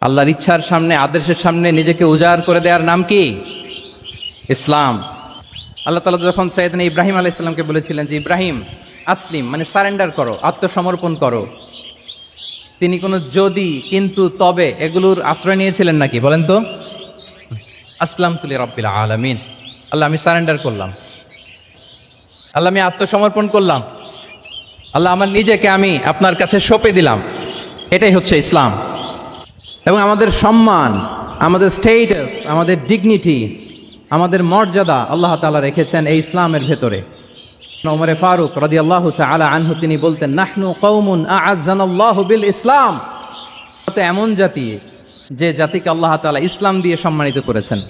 আল্লাহর ইচ্ছার সামনে, আদেশের সামনে নিজেকে উজাড় করে দেওয়ার নাম কি? ইসলাম। আল্লাহ তালা যখন সৈয়দিন ইব্রাহিম আলাহ ইসলামকে বলেছিলেন যে, ইব্রাহিম, আসলিম মানে সারেন্ডার করো, আত্মসমর্পণ করো। তিনি কোনো যদি, কিন্তু, তবে এগুলোর আশ্রয় নিয়েছিলেন নাকি? বলেন তো। আসলাম তুলি রব্বিল আলমিন। আল্লাহ, আমি সারেন্ডার করলাম। আল্লাহ, আমি আত্মসমর্পণ করলাম। আল্লাহ, আমার নিজেকে আমি আপনার কাছে সঁপে দিলাম। এটাই হচ্ছে ইসলাম। এবং আমাদের সম্মান, আমাদের স্টেটাস আমাদের ডিগনিটি আমাদের মর্যাদা আল্লাহ তাআলা রেখেছেন এই ইসলামের ভেতরে। ওমরে ফারুক রাদি আল্লাহ আলা আনহু তিনি বলতেন, নাহনু কৌমুন আজানাল্লাহ বিল ইসলাম। তো এমন জাতি যে জাতিকে আল্লাহ তালা ইসলাম দিয়ে সম্মানিত করেছেন।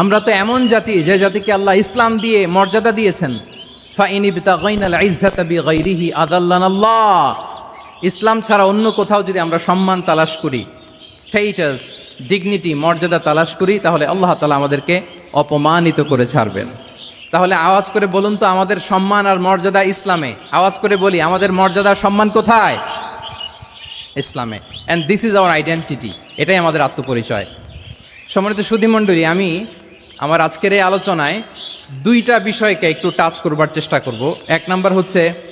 আমরা তো এমন জাতি যে জাতিকে আল্লাহ ইসলাম দিয়ে মর্যাদা দিয়েছেন। ফাইনি বিতাগাইনাল ইজ্জাতা বিগাইরিহি আদাল্লানাল্লাহ ইসলাম ছাড়া অন্য কোথাও যদি আমরা সম্মান তালাশ করি স্টেটাস ডিগনিটি মর্যাদা তালাশ করি, তাহলে আল্লাহ তালা আমাদেরকে অপমানিত করে ছাড়বেন। তাহলে আওয়াজ করে বলুন তো, আমাদের সম্মান আর মর্যাদা ইসলামে? আওয়াজ করে বলি, আমাদের মর্যাদা সম্মান কোথায়? ইসলামে। And this is our identity এটাই আমাদের আত্মপরিচয়। সম্মানিত সুধীমণ্ডলী, আমি আমার আজকের এই আলোচনায় দুইটা বিষয়কে একটু টাচ করবার চেষ্টা করব। এক নাম্বার হচ্ছে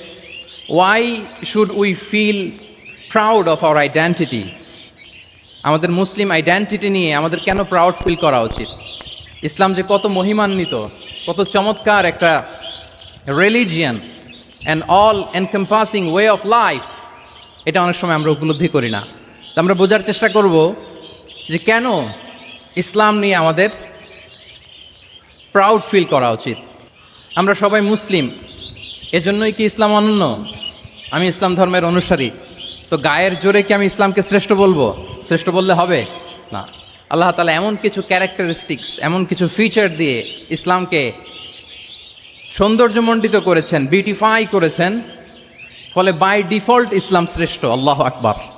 why should we feel proud of our identity আমাদের মুসলিম আইডেন্টিটি নিয়ে আমাদের কেন প্রাউড ফিল করা উচিত? ইসলাম যে কত মহিমান্বিত, কত চমৎকার একটা religion and all encompassing way of life এটা অনেক সময় আমরা উপলব্ধি করি না। তো আমরা বোঝার চেষ্টা করব যে কেন ইসলাম নিয়ে আমাদের প্রাউড ফিল করা উচিত। আমরা সবাই মুসলিম, এজন্যই কি ইসলাম অনন্য? আমি ইসলাম ধর্মের অনুসারী। তো গায়ের জোরে কি আমি ইসলামকে শ্রেষ্ঠ বলব? শ্রেষ্ঠ বললে হবে? না। আল্লাহ তালা এমন কিছু ক্যারেক্টারিস্টিক্স এমন কিছু ফিচার দিয়ে ইসলামকে সৌন্দর্যমণ্ডিত করেছেন বিউটিফাই করেছেন। ফলে বাই ডিফল্ট ইসলাম শ্রেষ্ঠ। আল্লাহ আকবার।